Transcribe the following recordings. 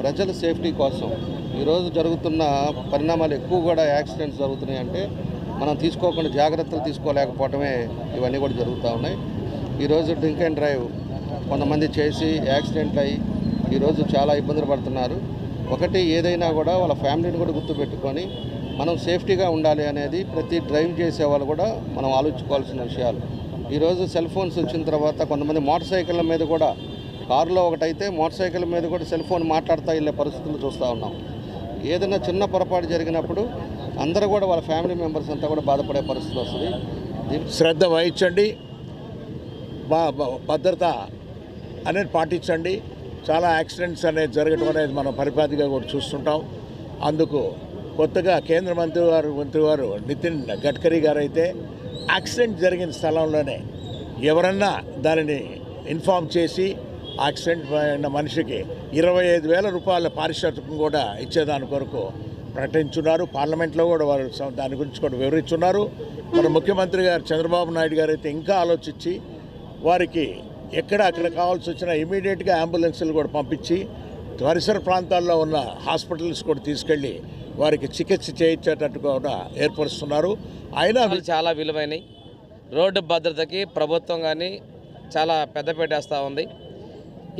ప్రజల సేఫ్టీ కోసం ఈరోజు జరుగుతున్న పరిణామాలు ఎక్కువ కూడా యాక్సిడెంట్స్ జరుగుతున్నాయి అంటే మనం తీసుకోకుండా జాగ్రత్తలు తీసుకోలేకపోవటమే ఇవన్నీ కూడా జరుగుతూ ఉన్నాయి. ఈరోజు డ్రింక్ అండ్ డ్రైవ్ కొంతమంది చేసి యాక్సిడెంట్ అయ్యి ఈరోజు చాలా ఇబ్బందులు పడుతున్నారు. ఒకటి ఏదైనా కూడా వాళ్ళ ఫ్యామిలీని కూడా గుర్తుపెట్టుకొని మనం సేఫ్టీగా ఉండాలి అనేది ప్రతి డ్రైవ్ చేసే వాళ్ళు కూడా మనం ఆలోచించుకోవాల్సిన విషయాలు. ఈరోజు సెల్ ఫోన్స్ వచ్చిన తర్వాత కొంతమంది మోటార్ సైకిళ్ళ మీద కూడా కారులో ఒకటైతే మోటార్ సైకిల్ మీద కూడా సెల్ ఫోన్ మాట్లాడుతూ వెళ్ళే పరిస్థితులు చూస్తూ ఉన్నాం. ఏదైనా చిన్న పొరపాటు జరిగినప్పుడు అందరూ కూడా వాళ్ళ ఫ్యామిలీ మెంబర్స్ అంతా కూడా బాధపడే పరిస్థితి వస్తుంది. శ్రద్ధ వహించండి. బా భద్రత అనేది పాటించండి. చాలా యాక్సిడెంట్స్ అనేది జరగడం అనేది మనం పరిపాటిగా కూడా చూస్తుంటాం. అందుకు కొత్తగా కేంద్ర మంత్రి గారు మంత్రి వారు నితిన్ గడ్కరీ గారు అయితే యాక్సిడెంట్ జరిగిన స్థలంలోనే ఎవరన్నా దానిని ఇన్ఫామ్ చేసి యాక్సిడెంట్ అయిన మనిషికి ఇరవై ఐదు వేల రూపాయల పారిశ్రామికం కూడా ఇచ్చేదాని కొరకు ప్రకటించున్నారు. పార్లమెంట్లో కూడా వారు దాని గురించి కూడా వివరించున్నారు మన ముఖ్యమంత్రి గారు చంద్రబాబు నాయుడు గారు అయితే ఇంకా ఆలోచించి వారికి ఎక్కడ అక్కడ కావాల్సి వచ్చిన ఇమీడియట్గా అంబులెన్సులు కూడా పంపించి పరిసర ప్రాంతాల్లో ఉన్న హాస్పిటల్స్ కూడా తీసుకెళ్ళి వారికి చికిత్స చేయించేటట్టు కూడా ఏర్పరుస్తున్నారు. అయినా చాలా విలువైనవి రోడ్డు భద్రతకి ప్రభుత్వం కానీ చాలా పెద్దపీట వేస్తూ ఉంది.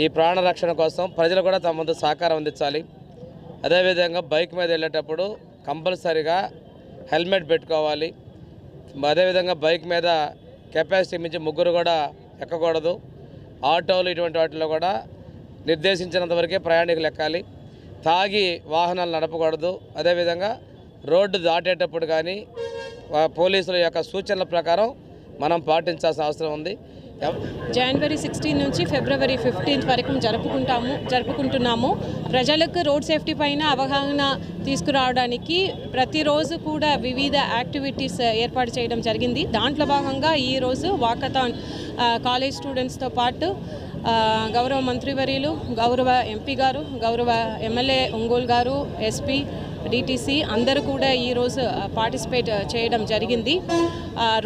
ఈ ప్రాణ రక్షణ కోసం ప్రజలు కూడా తమ ముందు సహకారం అందించాలి. అదేవిధంగా బైక్ మీద వెళ్ళేటప్పుడు కంపల్సరీగా హెల్మెట్ పెట్టుకోవాలి. అదేవిధంగా బైక్ మీద కెపాసిటీ మించి ముగ్గురు కూడా ఎక్కకూడదు. ఆటోలు ఇటువంటి వాటిలో కూడా నిర్దేశించినంత వరకే ప్రయాణికులు ఎక్కాలి. తాగి వాహనాలు నడపకూడదు. అదేవిధంగా రోడ్డు దాటేటప్పుడు కానీ పోలీసుల యొక్క సూచనల ప్రకారం మనం పాటించాల్సిన అవసరం ఉంది. జనవరి సిక్స్టీన్ నుంచి ఫిబ్రవరి ఫిఫ్టీన్త్ వరకు జరుపుకుంటాము జరుపుకుంటున్నాము. ప్రజలకు రోడ్ సేఫ్టీ పైన అవగాహన తీసుకురావడానికి ప్రతిరోజు కూడా వివిధ యాక్టివిటీస్ ఏర్పాటు చేయడం జరిగింది. దాంట్లో భాగంగా ఈరోజు వాకథాన్ కాలేజ్ స్టూడెంట్స్తో పాటు గౌరవ మంత్రివర్యులు గౌరవ ఎంపీ గారు గౌరవ ఎమ్మెల్యే ఒంగోలు గారు ఎస్పీ డిటీసీ అందరూ కూడా ఈరోజు పార్టిసిపేట్ చేయడం జరిగింది.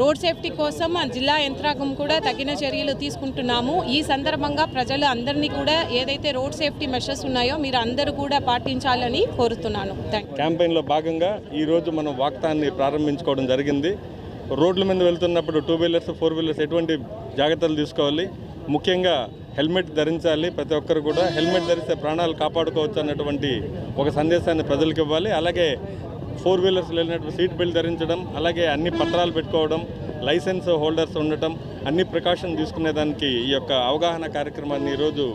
రోడ్ సేఫ్టీ కోసం ఆ జిల్లా యంత్రాంగం కూడా తగిన చర్యలు తీసుకుంటున్నాము. ఈ సందర్భంగా ప్రజలు అందరినీ కూడా ఏదైతే రోడ్ సేఫ్టీ మెషర్స్ ఉన్నాయో మీరు అందరూ కూడా పాటించాలని కోరుతున్నాను. క్యాంపెయిన్లో భాగంగా ఈరోజు మనం వాక్తాన్ని ప్రారంభించుకోవడం జరిగింది. రోడ్ల మీద వెళ్తున్నప్పుడు టూ వీలర్స్ ఫోర్ వీలర్స్ ఎటువంటి జాగ్రత్తలు తీసుకోవాలి? ముఖ్యంగా హెల్మెట్ ధరించాలి ప్రతి ఒక్కరు కూడా హెల్మెట్ ధరిస్తే ప్రాణాలు కాపాడుకోవచ్చు అన్నటువంటి ఒక సందేశాన్ని ప్రజలకు ఇవ్వాలి. అలాగే ఫోర్ వీలర్స్ వెళ్ళినప్పుడు సీట్ బెల్ట్ ధరించడం అలాగే అన్ని పత్రాలు పెట్టుకోవడం లైసెన్స్ హోల్డర్స్ ఉండటం అన్ని ప్రికాషన్ తీసుకునేదానికి ఈ యొక్క అవగాహన కార్యక్రమాన్ని ఈరోజు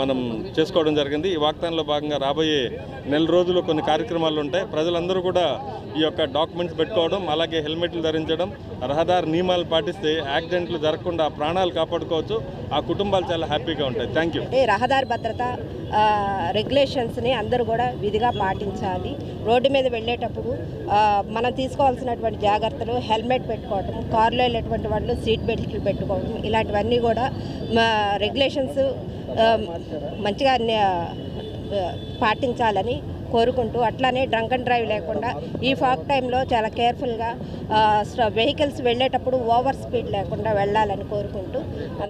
మనం చేసుకోవడం జరిగింది. ఈ వాగ్దానంలో భాగంగా రాబోయే నెల రోజులు కొన్ని కార్యక్రమాలు ఉంటాయి. ప్రజలందరూ కూడా ఈ యొక్క డాక్యుమెంట్స్ పెట్టుకోవడం అలాగే హెల్మెట్లు ధరించడం రహదారి నియమాలు పాటిస్తే యాక్సిడెంట్లు జరగకుండా ప్రాణాలు కాపాడుకోవచ్చు. ఆ కుటుంబాలు చాలా హ్యాపీగా ఉంటాయి. థ్యాంక్ యూ రహదారి భద్రత రెగ్యులేషన్స్ని అందరూ కూడా విధిగా పాటించాలి. రోడ్డు మీద వెళ్ళేటప్పుడు మనం తీసుకోవాల్సినటువంటి జాగ్రత్తలు హెల్మెట్ పెట్టుకోవటం కారులో వెళ్ళేటువంటి వాళ్ళు సీట్ బెల్ట్లు పెట్టుకోవడం ఇలాంటివన్నీ కూడా రెగ్యులేషన్స్ మంచిగా నే- ఆ, పాటించాలని కోరుకుంటూ అట్లానే డ్రంక్ అండ్ డ్రైవ్ లేకుండా ఈ ఫాక్ టైంలో చాలా కేర్ఫుల్గా వెహికల్స్ వెళ్ళేటప్పుడు ఓవర్ స్పీడ్ లేకుండా వెళ్ళాలని కోరుకుంటూ